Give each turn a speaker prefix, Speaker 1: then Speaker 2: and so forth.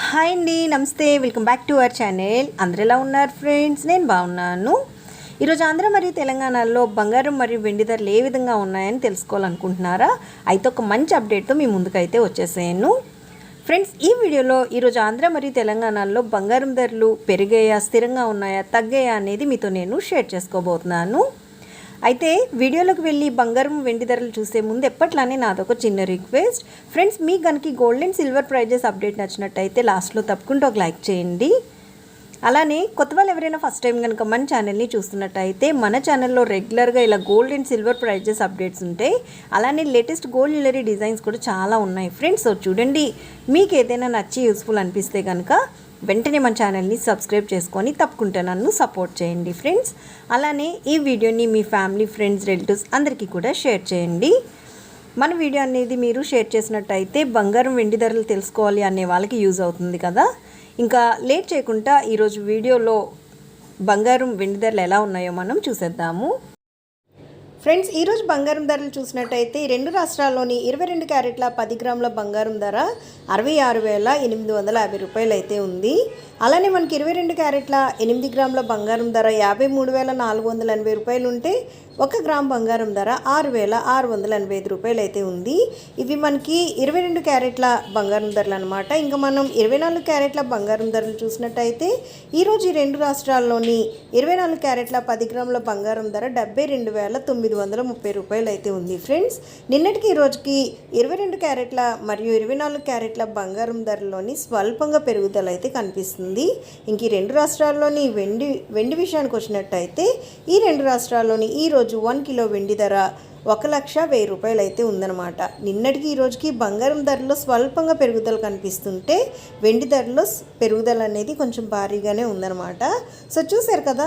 Speaker 1: Hi అండి నమస్తే. Welcome back to our channel. అందరు ఎలా ఉన్నారు ఫ్రెండ్స్? నేను బాగున్నాను. ఈరోజు ఆంధ్ర మరియు తెలంగాణలో బంగారం మరియు వెండి ధరలు ఏ విధంగా ఉన్నాయని తెలుసుకోవాలనుకుంటున్నారా? అయితే ఒక మంచి అప్డేట్తో మీ ముందుకైతే వచ్చేసాను ఫ్రెండ్స్ ఈ వీడియోలో ఈరోజు ఆంధ్ర మరియు తెలంగాణలో బంగారం ధరలు పెరిగాయా స్థిరంగా ఉన్నాయా తగ్గాయా అనేది మీతో నేను షేర్ చేసుకోబోతున్నాను. అయితే వీడియోలోకి వెళ్ళి బంగారం వెండి ధరలు చూసే ముందు ఎప్పట్లానే నాదొక చిన్న రిక్వెస్ట్. ఫ్రెండ్స్ మీ కనుక gold and silver prizes update నచ్చినట్టయితే లాస్ట్లో తప్పకుండా ఒక లైక్ చేయండి. అలానే కొత్త వాళ్ళు ఎవరైనా ఫస్ట్ టైం కనుక మన ఛానల్ని చూస్తున్నట్టయితే మన ఛానల్లో రెగ్యులర్గా ఇలా gold and silver prizes updates ఉంటాయి అలానే లేటెస్ట్ గోల్డ్ జ్యువెలరీ డిజైన్స్ కూడా చాలా ఉన్నాయి. ఫ్రెండ్స్ సో చూడండి. మీకు ఏదైనా నచ్చి యూస్ఫుల్ అనిపిస్తే కనుక వెంటనే మన ఛానల్ని సబ్స్క్రైబ్ చేసుకొని తప్పకుండా నన్ను సపోర్ట్ చేయండి ఫ్రెండ్స్. అలానే ఈ వీడియోని మీ ఫ్యామిలీ ఫ్రెండ్స్ రిలేటివ్స్ అందరికీ కూడా షేర్ చేయండి. మన వీడియో అనేది మీరు షేర్ చేసినట్టయితే బంగారం వెండి ధరలు తెలుసుకోవాలి అనే వాళ్ళకి యూజ్ అవుతుంది కదా. ఇంకా లేట్ చేయకుండా ఈరోజు వీడియోలో బంగారం వెండి ధరలు ఎలా ఉన్నాయో మనం చూసేద్దాము. ఫ్రెండ్స్ ఈరోజు బంగారం ధరలు చూసినట్టయితే రెండు రాష్ట్రాల్లోని ఇరవై రెండు క్యారెట్ల పది గ్రాముల బంగారం ధర అరవై ఆరు వేల ఎనిమిది వందల యాభై రూపాయలు అయితే ఉంది. అలానే మనకి ఇరవై రెండు క్యారెట్ల ఎనిమిది గ్రాముల బంగారం ధర యాభై మూడు వేల నాలుగు వందల ఎనభై రూపాయలు ఉంటే ఒక గ్రామ్ బంగారం ధర ఆరు వేల ఆరు వందల ఎనభై ఐదు రూపాయలు అయితే ఉంది. ఇవి మనకి ఇరవై రెండు క్యారెట్ల బంగారం ధరలు అనమాట ఇంకా మనం ఇరవై నాలుగు క్యారెట్ల బంగారం ధరలు చూసినట్టయితే ఈరోజు ఈ రెండు రాష్ట్రాల్లోని ఇరవై నాలుగు క్యారెట్ల పది గ్రాముల బంగారం ధర డెబ్బై రెండు వేల తొమ్మిది వందల ముప్పై రూపాయలు అయితే ఉంది. ఫ్రెండ్స్ నిన్నటికి ఈ రోజుకి ఇరవై రెండు క్యారెట్ల మరియు ఇరవై నాలుగు క్యారెట్ల బంగారం ధరలోని స్వల్పంగా పెరుగుదల అయితే కనిపిస్తుంది. ఇంక ఈ రెండు రాష్ట్రాల్లోని వెండి వెండి విషయానికి వచ్చినట్టయితే ఈ రెండు రాష్ట్రాల్లోని ఈ రోజు వన్ కిలో వెండి ధర ఒక లక్ష వెయ్యి రూపాయలు అయితే ఉందన్నమాట. నిన్నటికి ఈ రోజుకి బంగారం ధరలో స్వల్పంగా పెరుగుదల కనిపిస్తుంటే వెండి ధరలో పెరుగుదల అనేది కొంచెం భారీగానే ఉందన్నమాట. సో చూశారు కదా